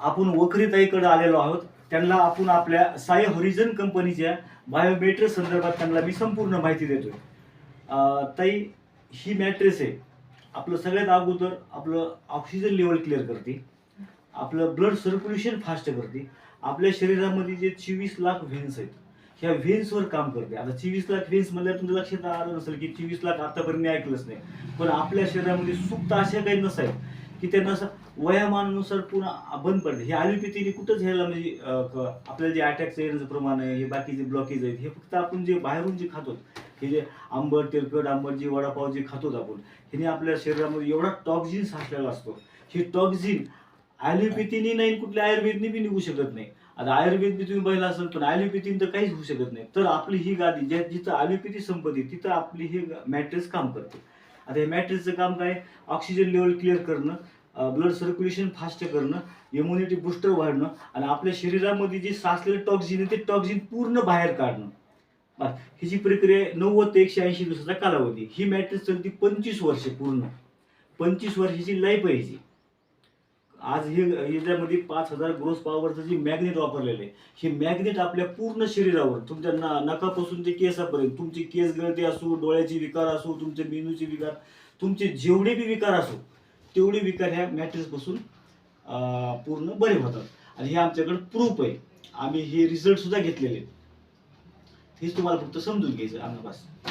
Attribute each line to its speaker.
Speaker 1: आपण वखरीताईकडे आलेलो आहोत. त्यांना आपण आपल्या साई हॉरिझन कंपनीच्या बायोमेट्रिक संदर्भात त्यांना मी संपूर्ण माहिती देतोय. ताई ही मॅट्रेस आहे. आपलं सगळ्यात अगोदर आपलं ऑक्सिजन लेवल क्लिअर करते. आपलं ब्लड सर्क्युलेशन फास्ट करते. आपल्या शरीरामध्ये जे चोवीस लाख व्हेन्स आहेत ह्या व्हेन्सवर काम करते. आता चोवीस लाख व्हेन्स म्हणजे तुमच्या लक्षात आलं नसेल की चोवीस लाख आतापर्यंत मी ऐकलंच नाही. पण आपल्या शरीरामध्ये सुप्त अशा काही नसायत की त्यांना असं वयामानानुसार पुन्हा बंद पडते हे ॲलोपॅथीने कुठंच ह्याला म्हणजे आपल्या आपल्याला जे अटॅकचं येण्याचं प्रमाण आहे हे बाकीचे ब्लॉकेज आहेत हे फक्त आपण जे बाहेरून जे खातो हे जे आंबट तेलकट आंबट जे वडापाव जे खातो आपण ह्याने आपल्या शरीरामध्ये एवढा टॉक्झिन साठलेला असतो. हे टॉक्झिन ॲलोपॅथीने नाही कुठल्या आयुर्वेदने बी निघू शकत नाही. आता आयुर्वेद बी तुम्ही पाहिलं असेल पण ॲलोपॅथीने तर काहीच होऊ शकत नाही. तर आपली ही गादी ज्या जिथं ॲलोपॅथी संपत्ती तिथं आपली हे मॅट्रेस काम करते. आता हे मॅट्रिसचं काम काय? ऑक्सिजन लेवल क्लिअर करणं ब्लड सर्क्युलेशन फास्ट करणं इम्युनिटी बुस्टर वाढणं आणि आपल्या शरीरामध्ये जे साचलेलं टॉक्झिन आहे ते टॉक्झिन पूर्ण बाहेर काढणं. बस ह्याची प्रक्रिया नव्वद ते एकशे ऐंशी दिवसाचा कालावधी. ही मॅट्रिक्स चालती पंचवीस वर्ष पूर्ण. पंचवीस वर्षाची लाईफ आहे जी आज हे याच्यामध्ये पाच हजार ग्रोस पॉवरचं जे मॅग्नेट वापरलेलं आहे हे मॅग्नेट आपल्या पूर्ण शरीरावर तुमच्या ना नकापासून ते केसापर्यंत तुमची केस गळती असो डोळ्याची विकार असो तुमचे मेंदूचे विकार तुमचे जेवढे बी विकार असो तेवढे विकार ह्या मॅट्रेसपासून पूर्ण बरे होतात. आणि हे आमच्याकडे प्रूफ आहे. आम्ही हे रिझल्टसुद्धा घेतलेले आहेत. हेच तुम्हाला फक्त समजून घ्यायचं आम्हाला